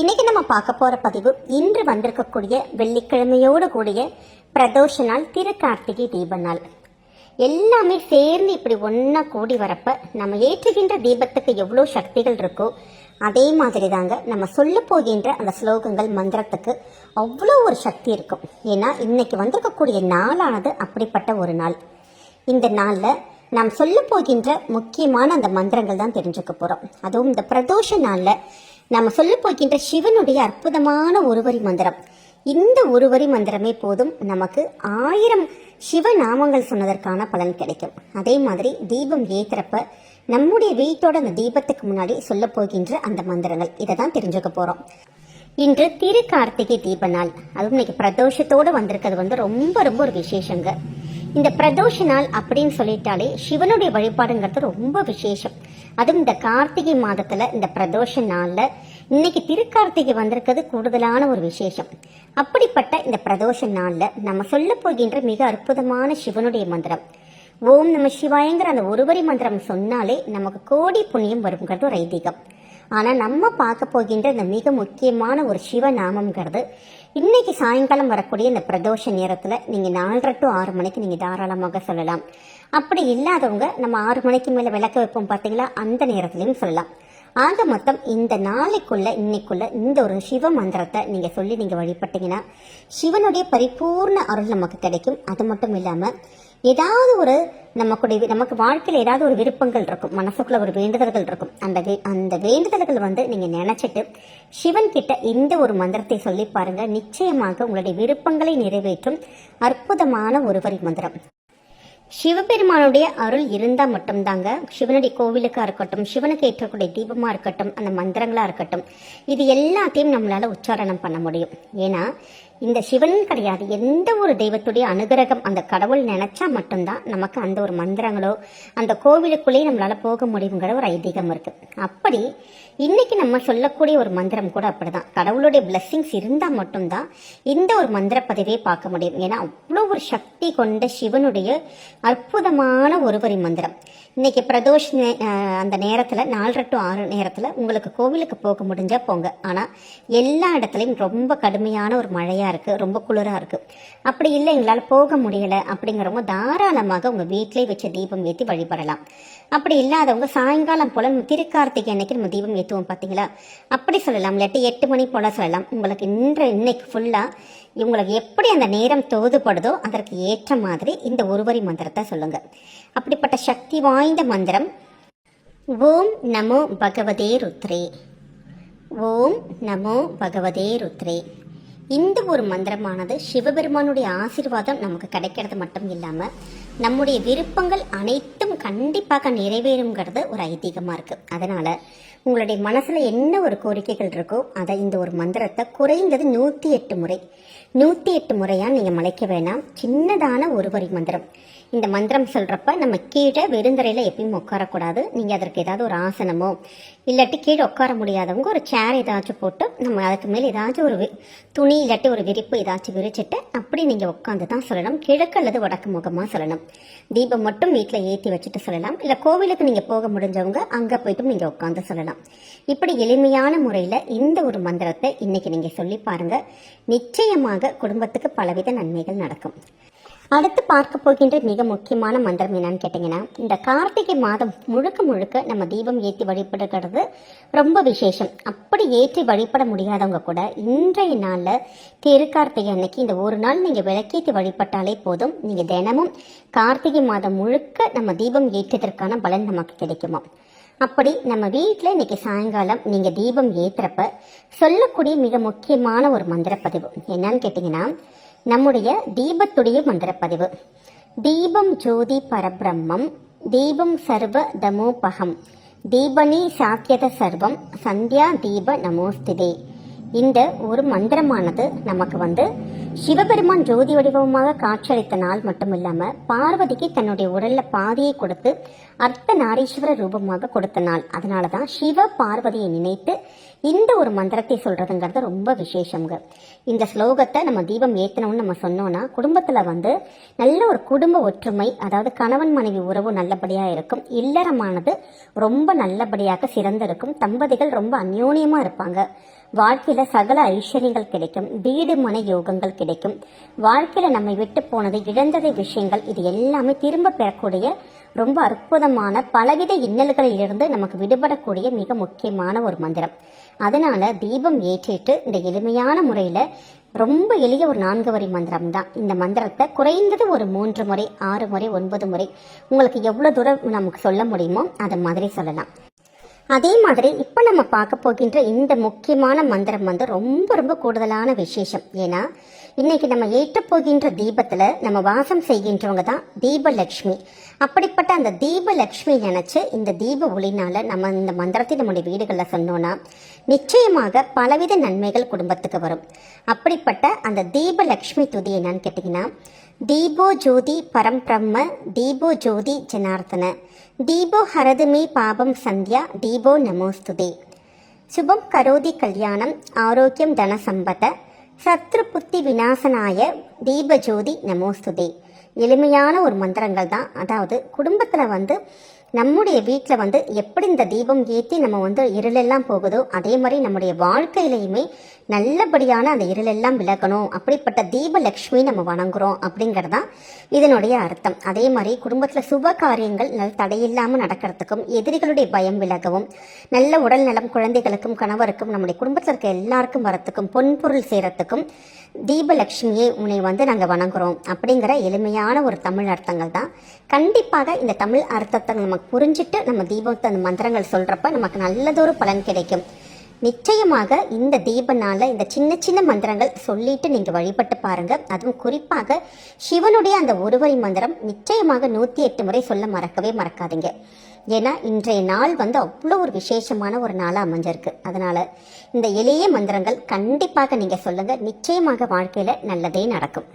இன்னைக்கு நம்ம பார்க்க போற பதிவு இன்று வந்திருக்கக்கூடிய வெள்ளிக்கிழமையோடு கூடிய பிரதோஷ நாள் திரு கார்த்திகை தீப நாள். எல்லாமே சேர்ந்து இப்படி ஒன்றா கூடி வரப்ப நம்ம ஏற்றுகின்ற தீபத்துக்கு எவ்வளோ சக்திகள் இருக்கோ அதே மாதிரி தாங்க நம்ம சொல்ல போகின்ற அந்த ஸ்லோகங்கள் மந்திரத்துக்கு அவ்வளோ ஒரு சக்தி இருக்கும். ஏன்னா இன்னைக்கு வந்திருக்கக்கூடிய நாளானது அப்படிப்பட்ட ஒரு நாள். இந்த நாளில் நாம் சொல்ல போகின்ற முக்கியமான அந்த மந்திரங்கள் தான் தெரிஞ்சுக்க போகிறோம் அதுவும் இந்த பிரதோஷ நாளில் நாம் சொல்ல போகின்ற சிவனுடைய அற்புதமான ஒருவரி மந்திரம். இந்த ஒருவரி மந்திரமே போதும் நமக்கு ஆயிரம் சிவ நாமங்கள் சொன்னதற்கான பலன் கிடைக்கும். அதே மாதிரி தீபம் ஏத்துறப்ப நம்முடைய வீட்டோட அந்த தீபத்துக்கு முன்னாடி சொல்ல போகின்ற அந்த மந்திரங்கள். இதை தான் தெரிஞ்சுக்க போகிறோம் இன்று திரு கார்த்திகை தீப நாள். அதுவும் இன்னைக்கு பிரதோஷத்தோடு வந்திருக்கிறது வந்து ரொம்ப ரொம்ப ஒரு விசேஷங்க. இந்த பிரதோஷ நாள் அப்படின்னு சொல்லிட்டாலே சிவனுடைய வழிபாடுங்கிறது ரொம்ப விசேஷம். அதுவும் இந்த கார்த்திகை மாதத்துல இந்த பிரதோஷ நாள்ல இன்னைக்கு திருக்கார்த்திகை வந்திருக்கிறது கூடுதலான ஒரு விசேஷம். அப்படிப்பட்ட இந்த பிரதோஷ நாள்ல நம்ம சொல்ல போகின்ற மிக அற்புதமான சிவனுடைய மந்திரம். ஓம் நம சிவாயங்கிற அந்த ஒருவரி மந்திரம் சொன்னாலே நமக்கு கோடி புண்ணியம் வருங்கிறது ஒரு ஐதீகம். ஆனா நம்ம பார்க்க போகின்ற இந்த மிக முக்கியமான ஒரு சிவ நாமம்ங்கிறது இன்னைக்கு சாயங்காலம் வரக்கூடிய இந்த பிரதோஷ நேரத்தில் நீங்கள் நாலரை டு ஆறு மணிக்கு நீங்கள் தாராளமாக சொல்லலாம். அப்படி இல்லாதவங்க நம்ம ஆறு மணிக்கு மேலே விளக்க வைப்போம் பார்த்தீங்களா? அந்த நேரத்துலையும் சொல்லலாம். ஆக மொத்தம் இந்த நாளைக்குள்ள இன்னைக்குள்ள இந்த ஒரு சிவ மந்திரத்தை நீங்க சொல்லி நீங்க வழிபட்டீங்கன்னா சிவனுடைய பரிபூர்ண அருள் நமக்கு கிடைக்கும். அது மட்டும் இல்லாம ஏதாவது ஒரு நமக்குடைய நமக்கு வாழ்க்கையில் ஏதாவது ஒரு விருப்பங்கள் இருக்கும் மனசுக்குள்ள ஒரு வேண்டுதல்கள் இருக்கும் அந்த வே- அந்த வேண்டுதல்கள் வந்து நீங்க நினைச்சிட்டு சிவன் கிட்ட இந்த ஒரு மந்திரத்தை சொல்லி பாருங்க. நிச்சயமாக உங்களுடைய விருப்பங்களை நிறைவேற்றும் அற்புதமான ஒரு வரி மந்திரம். சிவபெருமானுடைய அருள் இருந்தால் மட்டும்தாங்க. சிவனுடைய கோவிலுக்காக இருக்கட்டும் சிவனுக்கு ஏற்றக்கூடிய தீபமாக இருக்கட்டும் அந்த மந்திரங்களாக இருக்கட்டும் இது எல்லாத்தையும் நம்மளால் உச்சாரணம் பண்ண முடியும். ஏன்னா இந்த சிவன் கிடையாது. எந்த ஒரு தெய்வத்துடைய அனுகிரகம் அந்த கடவுள் நினைச்சா மட்டும்தான் நமக்கு அந்த ஒரு மந்திரங்களோ அந்த கோவிலுக்குள்ளேயே நம்மளால போக முடியுங்கிற ஒரு ஐதீகம் இருக்கு. அப்படி இன்னைக்கு நம்ம சொல்லக்கூடிய ஒரு மந்திரம் கூட அப்படிதான். கடவுளுடைய பிளஸ்ஸிங்ஸ் இருந்தா மட்டும்தான் இந்த ஒரு மந்திர பதிவே பார்க்க முடியும். ஏன்னா அவ்வளோ ஒரு சக்தி கொண்ட சிவனுடைய அற்புதமான ஒருவரி மந்திரம். இன்னைக்கு பிரதோஷ் நே- அந்த நேரத்தில் நாலரை டு ஆறு நேரத்தில் உங்களுக்கு கோவிலுக்கு போக முடிஞ்சா போங்க. ஆனால் எல்லா இடத்துலையும் ரொம்ப கடுமையான ஒரு மழையாக இருக்குது ரொம்ப குளிராக இருக்குது அப்படி இல்லை எங்களால் போக முடியலை அப்படிங்கிறவங்க தாராளமாக உங்கள் வீட்டிலே வச்சு தீபம் ஏற்றி வழிபடலாம். அப்படி இல்லாதவங்க சாயங்காலம் போல் திருக்கார்த்திகை அன்னைக்கு நம்ம தீபம் ஏற்றுவோம் பார்த்தீங்களா அப்படி சொல்லலாம் இல்லாட்டி எட்டு மணி போல் சொல்லலாம். உங்களுக்கு இன்று இன்னைக்கு ஃபுல்லாக உங்களுக்கு எப்படி அந்த நேரம் தோதுபடுதோ அதற்கு ஏற்ற மாதிரி இந்த ஒருவரி மந்திரத்தை சொல்லுங்க. அப்படிப்பட்ட சக்தி வாய்ந்த மந்திரம் ஓம் நமோ பகவதே ருத்ரே. ஓம் நமோ பகவதே ருத்ரே. இந்த ஒரு மந்திரமானது சிவபெருமானுடைய ஆசீர்வாதம் நமக்கு கிடைக்கிறது மட்டும் இல்லாமல் நம்முடைய விருப்பங்கள் அனைத்தும் கண்டிப்பாக நிறைவேறுங்கிறது ஒரு ஐதீகமாக இருக்குது அதனால் உங்களுடைய மனசில் என்ன ஒரு கோரிக்கைகள் இருக்கோ அதை இந்த ஒரு மந்திரத்தை குறைந்தது நூற்றி எட்டு முறை நூற்றி எட்டு முறையாக நீங்கள் மலைக்க வேணாம். சின்னதான ஒரு வரி மந்திரம். இந்த மந்திரம் சொல்கிறப்ப நம்ம கீழே வெறுந்தரையில் எப்பயும் உட்காரக்கூடாது. நீங்கள் அதற்கு ஏதாவது ஒரு ஆசனமோ இல்லாட்டி கீழே உட்கார முடியாதவங்க ஒரு சேர் ஏதாச்சும் போட்டு நம்ம அதுக்கு மேலே ஏதாச்சும் ஒரு துணி இல்லாட்டி ஒரு விரிப்பு ஏதாச்சும் விரிச்சிட்டு அப்படி நீங்கள் உட்காந்து தான் சொல்லணும். கிழக்கு அல்லது வடக்கு முகமாக சொல்லணும். தீபம் மட்டும் வீட்டில் ஏற்றி வச்சுட்டு சொல்லலாம். இல்லை கோவிலுக்கு நீங்கள் போக முடிஞ்சவங்க அங்கே போயிட்டும் நீங்கள் உட்காந்து சொல்லலாம். இப்படி எளிமையான முறையில் இந்த ஒரு மந்திரத்தை இன்னைக்கு நீங்கள் சொல்லி பாருங்க. நிச்சயமாக குடும்பத்துக்கு பலவித நன்மைகள் நடக்கும். அடுத்து பார்க்க போகின்ற மிக முக்கியமான மந்திரம் என்னன்னு கேட்டிங்கன்னா இந்த கார்த்திகை மாதம் முழுக்க முழுக்க நம்ம தீபம் ஏற்றி வழிபடுகிறது ரொம்ப விசேஷம். அப்படி ஏற்றி வழிபட முடியாதவங்க கூட இன்றைய நாளில் திருக்கார்த்திகை அன்னைக்கு இந்த ஒரு நாள் நீங்கள் விளக்கேற்றி வழிபட்டாலே போதும். நீங்கள் தினமும் கார்த்திகை மாதம் முழுக்க நம்ம தீபம் ஏற்றதற்கான பலன் நமக்கு கிடைக்குமா? அப்படி நம்ம வீட்டில் இன்னைக்கு சாயங்காலம் நீங்கள் தீபம் ஏற்றுறப்ப சொல்லக்கூடிய மிக முக்கியமான ஒரு மந்திர பதிவு என்னன்னு கேட்டிங்கன்னா நம்முடைய தீபத்துடைய மந்திரப்பதிவு. தீபம் ஜோதி பரபிரம்மம் தீபம் சர்வ தமோபகம் தீபனி சாக்கியத சர்வம் சந்தியா தீப நமோஸ்திதே. இந்த ஒரு மந்திரமானது நமக்கு வந்து சிவபெருமான் ஜோதி வடிவமாக காட்சியளித்த நாள் மட்டும் இல்லாமல் பார்வதிக்கு தன்னுடைய உடல்ல பாதியை கொடுத்து அர்த்த நாரீஸ்வர ரூபமாக கொடுத்த நாள். அதனாலதான் சிவ பார்வதியை நினைத்து இந்த ஒரு மந்திரத்தை சொல்றதுங்கிறது ரொம்ப விசேஷங்க இந்த ஸ்லோகத்தை நம்ம தீபம் ஏற்றணும்னு நம்ம சொன்னோம்னா குடும்பத்தில் வந்து நல்ல ஒரு குடும்ப ஒற்றுமை அதாவது கணவன் மனைவி உறவு நல்லபடியாக இருக்கும். இல்லறமானது ரொம்ப நல்லபடியாக சிறந்திருக்கும். தம்பதிகள் ரொம்ப அந்யோன்யமாக இருப்பாங்க. வாழ்க்கையில சகல ஐஸ்வர்யங்கள் கிடைக்கும் வீடு மன யோகங்கள் கிடைக்கும். வாழ்க்கையில நம்மை விட்டு போனது இழந்ததை விஷயங்கள் இது எல்லாமே திரும்ப பெறக்கூடிய ரொம்ப அற்புதமான பலவித இன்னல்களில் இருந்து நமக்கு விடுபடக்கூடிய மிக முக்கியமான ஒரு மந்திரம். அதனால தீபம் ஏற்றிட்டு இந்த எளிமையான முறையில ரொம்ப எளிய ஒரு நான்கு வரி மந்திரம் தான். இந்த மந்திரத்தை குறைந்தது ஒரு மூன்று முறை ஆறு முறை ஒன்பது முறை உங்களுக்கு எவ்வளவு தூரம் நமக்கு சொல்ல முடியுமோ அதை மாதிரி சொல்லலாம். அதே மாதிரி இப்போ நம்ம பார்க்க போகின்ற இந்த முக்கியமான மந்திரம் வந்து ரொம்ப ரொம்ப கூடுதலான விசேஷம். ஏன்னா இன்னைக்கு நம்ம ஏற்ற போகின்ற தீபத்தில் நம்ம வாசம் செய்கின்றவங்க தான் தீபலக்ஷ்மி. அப்படிப்பட்ட அந்த தீபலக்ஷ்மி நினச்சி இந்த தீப ஒளினால நம்ம இந்த மந்திரத்தை நம்முடைய வீடுகளில் சொன்னோன்னா நிச்சயமாக பலவித நன்மைகள் குடும்பத்துக்கு வரும். அப்படிப்பட்ட அந்த தீபலக்ஷ்மி துதி என்னன்னு கேட்டிங்கன்னா தீபோ ஜோதி பரம் பிரம்ம தீபோ ஜோதி ஜனார்த்தன. தீபோ ஹரதுமே பாபம் சந்தியா தீபோ நமோஸ்துதே. சுபம் கரோதி கல்யாணம் ஆரோக்கியம் தனசம்பத சத்ரு புத்தி விநாசனாய தீபஜோதி நமோஸ்துதே. எளிமையான ஒரு மந்திரங்கள் தான் அதாவது குடும்பத்தில் வந்து நம்முடைய வீட்டில் வந்து எப்படி இந்த தீபம் ஏற்றி நம்ம வந்து இருளெல்லாம் போகுதோ அதே மாதிரி நம்முடைய வாழ்க்கையிலையுமே நல்லபடியான அந்த இருளெல்லாம் விலகணும். அப்படிப்பட்ட தீபலக்ஷ்மி நம்ம வணங்குறோம் அப்படிங்கிறது தான் இதனுடைய அர்த்தம். அதே மாதிரி குடும்பத்தில் சுப காரியங்கள் நல்ல தடையில்லாமல் நடக்கிறதுக்கும் எதிரிகளுடைய பயம் விலகவும் நல்ல உடல் நலம் குழந்தைகளுக்கும் கணவருக்கும் நம்முடைய குடும்பத்தில் இருக்க எல்லாருக்கும் வரத்துக்கும் பொன்பொருள் சேரத்துக்கும் தீபலக்ஷ்மியை உன்னை வந்து நாங்கள் வணங்குறோம் அப்படிங்கிற எளிமையான ஒரு தமிழ் அர்த்தங்கள் தான் கண்டிப்பாக இந்த தமிழ் அர்த்தத்தை நமக்கு புரிஞ்சுட்டு நம்ம தீபத்தை அந்த மந்திரங்கள் சொல்கிறப்ப நமக்கு நல்லதொரு பலன் கிடைக்கும். நிச்சயமாக இந்த தீப நாளில் இந்த சின்ன சின்ன மந்திரங்கள் சொல்லிட்டு நீங்கள் வழிபட்டு பாருங்க. அதுவும் குறிப்பாக சிவனுடைய அந்த ஒருவரி மந்திரம் நிச்சயமாக நூற்றி எட்டு முறை சொல்ல மறக்கவே மறக்காதீங்க. ஏன்னா இன்றைய நாள் வந்து அவ்வளோ ஒரு விசேஷமான ஒரு நாளாக அமைஞ்சிருக்கு. அதனால் இந்த எளிய மந்திரங்கள் கண்டிப்பாக நீங்கள் சொல்லுங்கள் நிச்சயமாக வாழ்க்கையில் நல்லதே நடக்கும்.